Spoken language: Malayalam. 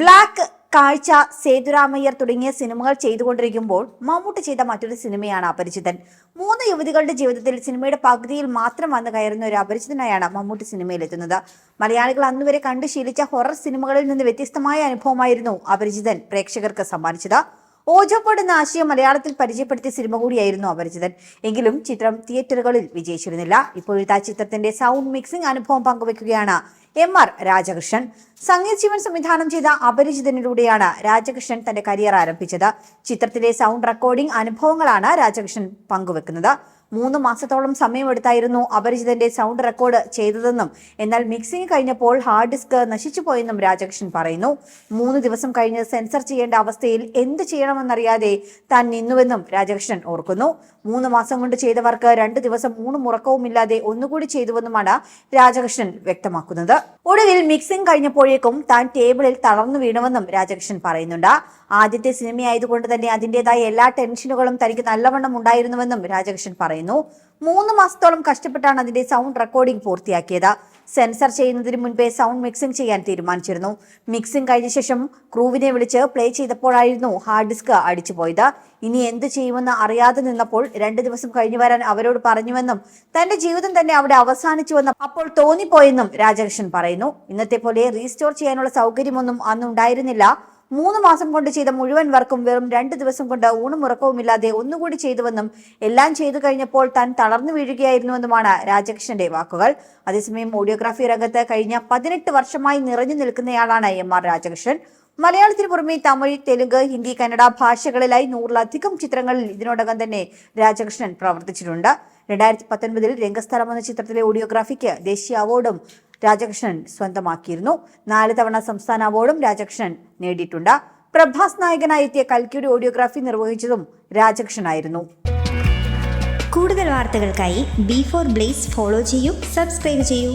ബ്ലാക്ക് കാഴ്ച സേതുരാമയ്യർ തുടങ്ങിയ സിനിമകൾ ചെയ്തുകൊണ്ടിരിക്കുമ്പോൾ മമ്മൂട്ടി ചെയ്ത മറ്റൊരു സിനിമയാണ് അപരിചിതൻ. മൂന്ന് യുവതികളുടെ ജീവിതത്തിൽ സിനിമയുടെ പകുതിയിൽ മാത്രം വന്നു കയറുന്ന ഒരു അപരിചിതനായാണ് മമ്മൂട്ടി സിനിമയിൽ എത്തുന്നത് മലയാളികൾ അന്നുവരെ കണ്ടു ശീലിച്ച ഹൊറർ സിനിമകളിൽ നിന്ന് വ്യത്യസ്തമായ അനുഭവമായിരുന്നു അപരിചിതൻ പ്രേക്ഷകർക്ക് സമ്മാനിച്ചത്. ഓജോപ്പോട് എന്ന ആശയം മലയാളത്തിൽ പരിചയപ്പെടുത്തിയ സിനിമ കൂടിയായിരുന്നു അപരിചിതൻ. എങ്കിലും ചിത്രം തിയേറ്ററുകളിൽ വിജയിച്ചിരുന്നില്ല. ഇപ്പോഴത്തെ ആ ചിത്രത്തിന്റെ സൗണ്ട് മിക്സിംഗ് അനുഭവം പങ്കുവെക്കുകയാണ് എം ആർ രാജകൃഷ്ണൻ. സംഗീത് ശിവൻ സംവിധാനം ചെയ്ത അപരിചിതനിലൂടെയാണ് രാജകൃഷ്ണൻ തന്റെ കരിയർ ആരംഭിച്ചത്. ചിത്രത്തിലെ സൗണ്ട് റെക്കോർഡിംഗ് അനുഭവങ്ങളാണ് രാജകൃഷ്ണൻ പങ്കുവെക്കുന്നത്. മൂന്ന് മാസത്തോളം സമയമെടുത്തായിരുന്നു അപരിചിതന്റെ സൗണ്ട് റെക്കോർഡ് ചെയ്തതെന്നും. എന്നാൽ മിക്സിംഗ് കഴിഞ്ഞപ്പോൾ ഹാർഡ് ഡിസ്ക് നശിച്ചുപോയെന്നും രാജകൃഷ്ണൻ പറയുന്നു. മൂന്ന് ദിവസം കഴിഞ്ഞ് സെൻസർ ചെയ്യേണ്ട അവസ്ഥയിൽ എന്ത് ചെയ്യണമെന്നറിയാതെ താൻ നിന്നുവെന്നും രാജകൃഷ്ണൻ ഓർക്കുന്നു. മൂന്ന് മാസം കൊണ്ട് ചെയ്തവർക്ക് രണ്ട് ദിവസം മൂന്ന് മുറക്കവുമില്ലാതെ ഒന്നുകൂടി ചെയ്തുവെന്നുമാണ് രാജകൃഷ്ണൻ വ്യക്തമാക്കുന്നത്. ഒടുവിൽ മിക്സിംഗ് കഴിഞ്ഞപ്പോഴേക്കും താൻ ടേബിളിൽ തളർന്നു വീണുവെന്നും രാജകൃഷ്ണൻ പറയുന്നുണ്ട്. ആദ്യത്തെ സിനിമയായതുകൊണ്ട് തന്നെ അതിന്റെതായ എല്ലാ ടെൻഷനുകളും തനിക്ക് നല്ലവണ്ണം ഉണ്ടായിരുന്നുവെന്നും രാജകൃഷ്ണൻ പറയുന്നു. മൂന്ന് മാസത്തോളം കഷ്ടപ്പെട്ടാണ് അതിന്റെ സൗണ്ട് റെക്കോർഡിംഗ് പൂർത്തിയാക്കിയത്. സെൻസർ ചെയ്യുന്നതിന് മുൻപേ സൗണ്ട് മിക്സിംഗ് ചെയ്യാൻ തീരുമാനിച്ചിരുന്നു. മിക്സിംഗ് കഴിഞ്ഞ ശേഷം ക്രൂവിനെ വിളിച്ച് പ്ലേ ചെയ്തപ്പോഴായിരുന്നു ഹാർഡ് ഡിസ്ക് അടിച്ചുപോയത് ഇനി എന്ത് ചെയ്യുമെന്ന് അറിയാതെ നിന്നപ്പോൾ രണ്ട് ദിവസം കഴിഞ്ഞു വരാൻ അവരോട് പറഞ്ഞുവെന്നും തന്റെ ജീവിതം തന്നെ അവിടെ അവസാനിച്ചുവെന്നും അപ്പോൾ തോന്നിപ്പോയെന്നും രാജകൃഷ്ണൻ പറയുന്നു. ഇന്നത്തെ പോലെ റീസ്റ്റോർ ചെയ്യാനുള്ള സൗകര്യമൊന്നും അന്നുണ്ടായിരുന്നില്ല. മൂന്ന് മാസം കൊണ്ട് ചെയ്ത മുഴുവൻ വർക്കും വെറും രണ്ട് ദിവസം കൊണ്ട് ഊണും ഉറക്കവുമില്ലാതെ ഒന്നുകൂടി ചെയ്തുവെന്നും എല്ലാം ചെയ്തു കഴിഞ്ഞപ്പോൾ താൻ തളർന്നു വീഴുകയായിരുന്നുവെന്നുമാണ് രാജകൃഷ്ണന്റെ വാക്കുകൾ. അതേസമയം ഓഡിയോഗ്രാഫി രംഗത്ത് കഴിഞ്ഞ പതിനെട്ട് വർഷമായി നിറഞ്ഞു നിൽക്കുന്നയാളാണ് എം ആർ രാജകൃഷ്ണൻ. മലയാളത്തിന് പുറമെ തമിഴ് തെലുങ്ക് ഹിന്ദി കന്നഡ ഭാഷകളിലായി നൂറിലധികം ചിത്രങ്ങളിൽ ഇതിനോടകം തന്നെ രാജകൃഷ്ണൻ പ്രവർത്തിച്ചിട്ടുണ്ട്. രണ്ടായിരത്തി പത്തൊൻപതിൽ രംഗസ്ഥലം എന്ന ചിത്രത്തിലെ ഓഡിയോഗ്രാഫിക്ക് ദേശീയ അവാർഡും രാജകൃഷ്ണൻ സ്വന്തമാക്കിയിരുന്നു. നാല് തവണ സംസ്ഥാന അവാർഡും രാജകൃഷ്ണൻ നേടിയിട്ടുണ്ട്. പ്രഭാസ് നായകനായി എത്തിയ കൽക്കിയുടെ ഓഡിയോഗ്രാഫി നിർവഹിച്ചതും രാജകൃഷ്ണനായിരുന്നു. കൂടുതൽ വാർത്തകൾക്കായി ബി ഫോർ ബ്ലേസ് ഫോളോ ചെയ്യൂ സബ്സ്ക്രൈബ് ചെയ്യൂ.